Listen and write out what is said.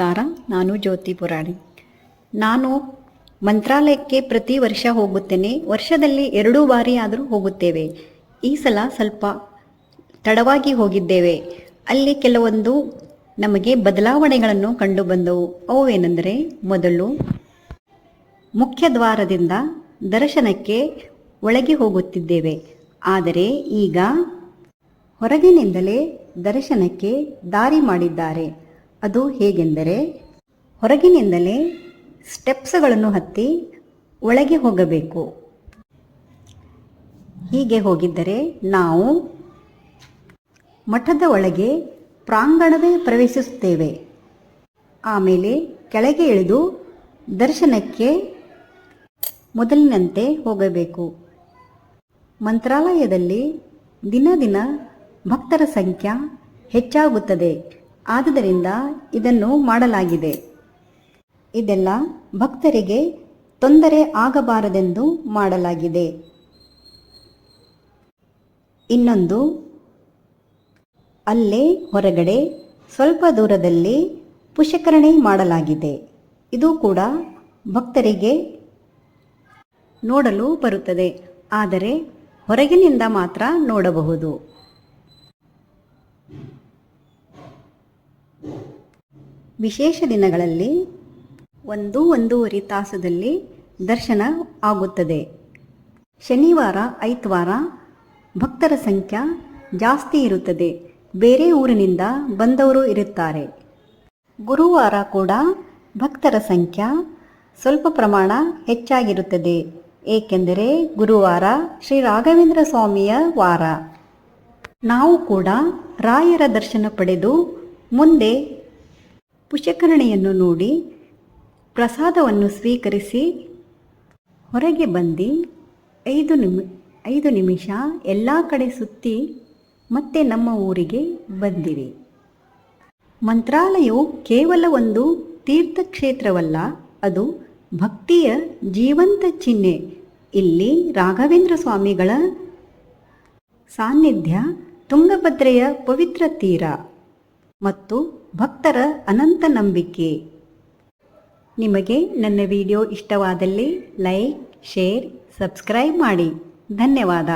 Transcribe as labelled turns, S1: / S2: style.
S1: ನಮಸ್ಕಾರ, ನಾನು ಜ್ಯೋತಿ ಪುರಾಣಿ. ನಾನು ಮಂತ್ರಾಲಯಕ್ಕೆ ಪ್ರತಿ ವರ್ಷ ಹೋಗುತ್ತೇನೆ. ವರ್ಷದಲ್ಲಿ ಎರಡೂ ಬಾರಿ ಆದರೂ ಹೋಗುತ್ತೇವೆ. ಈ ಸಲ ಸ್ವಲ್ಪ ತಡವಾಗಿ ಹೋಗಿದ್ದೇವೆ. ಅಲ್ಲಿ ಕೆಲವೊಂದು ನಮಗೆ ಬದಲಾವಣೆಗಳನ್ನು ಕಂಡು ಬಂದವು. ಅವು ಏನೆಂದರೆ ಮೊದಲು ಮುಖ್ಯ ದ್ವಾರದಿಂದ ದರ್ಶನಕ್ಕೆ ಒಳಗೆ ಹೋಗುತ್ತಿದ್ದೇವೆ. ಆದರೆ ಈಗ ಹೊರಗಿನಿಂದಲೇ ದರ್ಶನಕ್ಕೆ ದಾರಿ ಮಾಡಿದ್ದಾರೆ. ಅದು ಹೇಗೆಂದರೆ ಹೊರಗಿನಿಂದಲೇ ಸ್ಟೆಪ್ಸ್ಗಳನ್ನು ಹತ್ತಿ ಒಳಗೆ ಹೋಗಬೇಕು. ಹೀಗೆ ಹೋಗಿದ್ದರೆ ನಾವು ಮಠದ ಒಳಗೆ ಪ್ರಾಂಗಣವೇ ಪ್ರವೇಶಿಸುತ್ತೇವೆ. ಆಮೇಲೆ ಕೆಳಗೆ ಇಳಿದು ದರ್ಶನಕ್ಕೆ ಮೊದಲಿನಂತೆ ಹೋಗಬೇಕು. ಮಂತ್ರಾಲಯದಲ್ಲಿ ದಿನ ದಿನ ಭಕ್ತರ ಸಂಖ್ಯೆ ಹೆಚ್ಚಾಗುತ್ತದೆ. ಆದುದರಿಂದ ಇದನ್ನು ಮಾಡಲಾಗಿದೆ. ಇದೆಲ್ಲ ಭಕ್ತರಿಗೆ ತೊಂದರೆ ಆಗಬಾರದೆಂದು ಮಾಡಲಾಗಿದೆ. ಇನ್ನೊಂದು, ಅಲ್ಲೇ ಹೊರಗಡೆ ಸ್ವಲ್ಪ ದೂರದಲ್ಲಿ ಪುಷಕರಣೆ ಮಾಡಲಾಗಿದೆ. ಇದು ಕೂಡ ಭಕ್ತರಿಗೆ ನೋಡಲು ಬರುತ್ತದೆ. ಆದರೆ ಹೊರಗಿನಿಂದ ಮಾತ್ರ ನೋಡಬಹುದು. ವಿಶೇಷ ದಿನಗಳಲ್ಲಿ ಒಂದು ಒಂದೂವರೆ ತಾಸದಲ್ಲಿ ದರ್ಶನ ಆಗುತ್ತದೆ. ಶನಿವಾರ, ಐತವಾರ ಭಕ್ತರ ಸಂಖ್ಯೆ ಜಾಸ್ತಿ ಇರುತ್ತದೆ. ಬೇರೆ ಊರಿನಿಂದ ಬಂದವರು ಇರುತ್ತಾರೆ. ಗುರುವಾರ ಕೂಡ ಭಕ್ತರ ಸಂಖ್ಯೆ ಸ್ವಲ್ಪ ಪ್ರಮಾಣ ಹೆಚ್ಚಾಗಿರುತ್ತದೆ. ಏಕೆಂದರೆ ಗುರುವಾರ ಶ್ರೀ ರಾಘವೇಂದ್ರ ಸ್ವಾಮಿಯ ವಾರ. ನಾವು ಕೂಡ ರಾಯರ ದರ್ಶನ ಪಡೆದು ಮುಂದೆ ಪುಷ್ಕರಣಿಯನ್ನು ನೋಡಿ ಪ್ರಸಾದವನ್ನು ಸ್ವೀಕರಿಸಿ ಹೊರಗೆ ಬಂದು ಐದು ನಿಮಿ, ಐದು ನಿಮಿಷ ಎಲ್ಲ ಕಡೆ ಸುತ್ತಿ ಮತ್ತೆ ನಮ್ಮ ಊರಿಗೆ ಬಂದಿರಿ. ಮಂತ್ರಾಲಯವು ಕೇವಲ ಒಂದು ತೀರ್ಥಕ್ಷೇತ್ರವಲ್ಲ, ಅದು ಭಕ್ತಿಯ ಜೀವಂತ ಚಿಹ್ನೆ. ಇಲ್ಲಿ ರಾಘವೇಂದ್ರ ಸ್ವಾಮಿಗಳ ಸಾನ್ನಿಧ್ಯ ತುಂಗಭದ್ರೆಯ ಪವಿತ್ರ ತೀರ. ಮತ್ತು ಭಕ್ತರ ಅನಂತ ನಂಬಿಕೆ. ನಿಮಗೆ ನನ್ನ ವಿಡಿಯೋ ಇಷ್ಟವಾದಲ್ಲಿ ಲೈಕ್ ಶೇರ್ ಸಬ್ಸ್ಕ್ರೈಬ್ ಮಾಡಿ. ಧನ್ಯವಾದ.